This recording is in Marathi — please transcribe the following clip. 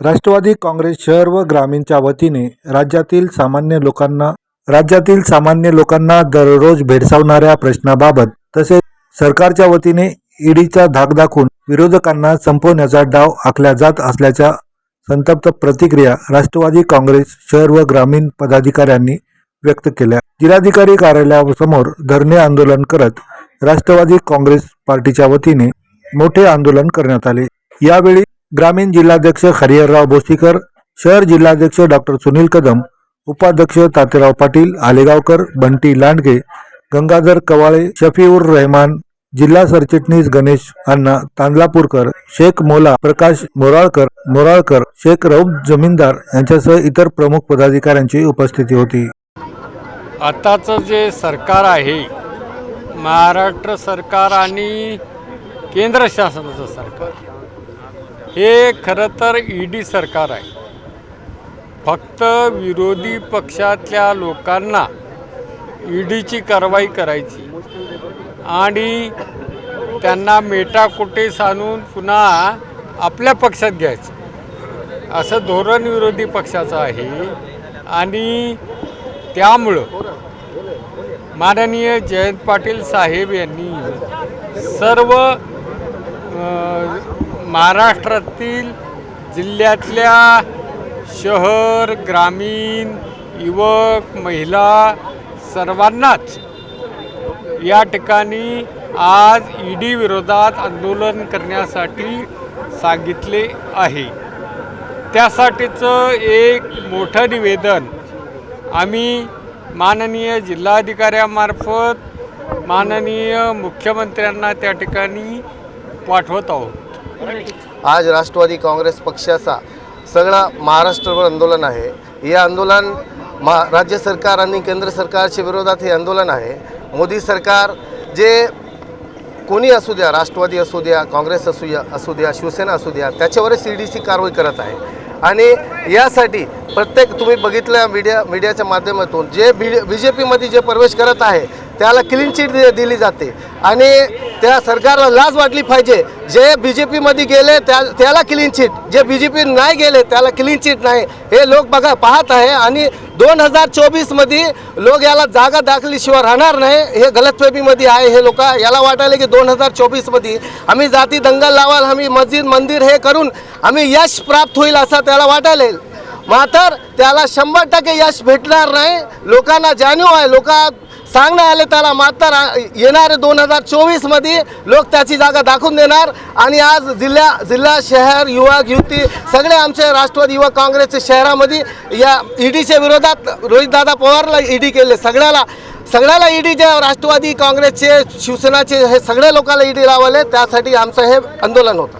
राष्ट्रवादी काँग्रेस शहर व ग्रामीणच्या वतीने राज्यातील सामान्य लोकांना राज्यातील सामान्य लोकांना दररोज भेडसावणाऱ्या प्रश्नाबाबत तसेच सरकारच्या वतीने ईडीचा धाक दाखवून विरोधकांना संपवण्याचा डाव आखला जात असल्याच्या संतप्त प्रतिक्रिया राष्ट्रवादी काँग्रेस शहर व ग्रामीण पदाधिकाऱ्यांनी व्यक्त केल्या. जिल्हाधिकारी कार्यालयासमोर धरणे आंदोलन करत राष्ट्रवादी काँग्रेस पार्टीच्या वतीने मोठे आंदोलन करण्यात आले. यावेळी ग्रामीण जिल्हाध्यक्ष हरिहरराव बोसीकर शहर जिल्हाध्यक्ष डॉक्टर सुनील कदम उपाध्यक्ष तातेराव पाटील आलेगावकर बंटी लांडगे गंगाधर कवाळे शफीउर रहमान जिल्हा सरचिटणीस गणेश अण्णा तांदलापूरकर शेख मोला प्रकाश मोराळकर मोराळकर शेख रौफ जमीनदार यांच्यासह इतर प्रमुख पदाधिकाऱ्यांची उपस्थिती होती. आताचं जे सरकार आहे महाराष्ट्र सरकार आणि केंद्र शासनाचं सरकार हे खरं तर ई डी सरकार आहे. फक्त विरोधी पक्षातल्या लोकांना ई डीची कारवाई करायची आणि त्यांना मेटाकोटेस आणून पुन्हा आपल्या पक्षात घ्यायचं. असं धोरण विरोधी पक्षाचं आहे आणि त्यामुळं माननीय जयंत पाटील साहेब यांनी सर्व महाराष्ट्रातील जिल्ह्यातल्या शहर ग्रामीण युवक महिला सर्वांनाच या ठिकाणी आज ई डी विरोधात आंदोलन करण्यासाठी सांगितले आहे. त्यासाठीचं एक मोठं निवेदन आम्ही माननीय जिल्हाधिकाऱ्यामार्फत माननीय मुख्यमंत्र्यांना त्या ठिकाणी पाठवत आहोत. आज राष्ट्रवादी काँग्रेस पक्षाचा सगळा महाराष्ट्रभर आंदोलन आहे. हे आंदोलन मा राज्य सरकार आणि केंद्र सरकारच्या विरोधात हे आंदोलन आहे. मोदी सरकार जे कोणी असू द्या राष्ट्रवादी असू द्या काँग्रेस असू द्या असू द्या शिवसेना असू द्या त्याच्यावरच सी डी सी कारवाई करत आहे. आणि यासाठी प्रत्येक तुम्ही बघितल्या मीडिया मीडियाच्या माध्यमातून जे बी बी जे पीमध्ये जे प्रवेश करत आहे त्याला क्लीन चिट दिली जाते. आणि त्या सरकारला लाज वाटली पाहिजे. जे बी जे पीमध्ये गेले त्या त्याला क्लीन चिट जे बी जे पी नाही गेले त्याला क्लीन चिट नाही. हे लोक बघा पाहत आहे. आणि दोन हजार चोवीसमध्ये लोक याला जागा दाखल्याशिवाय राहणार नाही. हे गलतफेबीमध्ये आहे. हे लोक याला वाटायला की दोन हजार चोवीसमध्ये आम्ही जाती दंगल लावाल आम्ही मस्जिद मंदिर हे करून आम्ही यश प्राप्त होईल असं त्याला वाटायला मात्र त्याला शंभर टक्के यश भेटणार नाही. लोकांना जाणीव आहे. लोक सांगण्यात आले त्याला मात्र येणारे दोन हजार चोवीसमध्ये लोक त्याची जागा दाखवून देणार. आणि आज जिल्हा जिल्हा शहर युवक युवती सगळे आमचे राष्ट्रवादी युवक काँग्रेसच्या शहरामध्ये या ईडीच्या विरोधात रोहितदादा पवारला ईडी केले. सगळ्याला सगळ्याला ईडीचे राष्ट्रवादी काँग्रेसचे शिवसेनाचे हे सगळ्या लोकांना ईडी लावले. त्यासाठी आमचं हे आंदोलन होतं.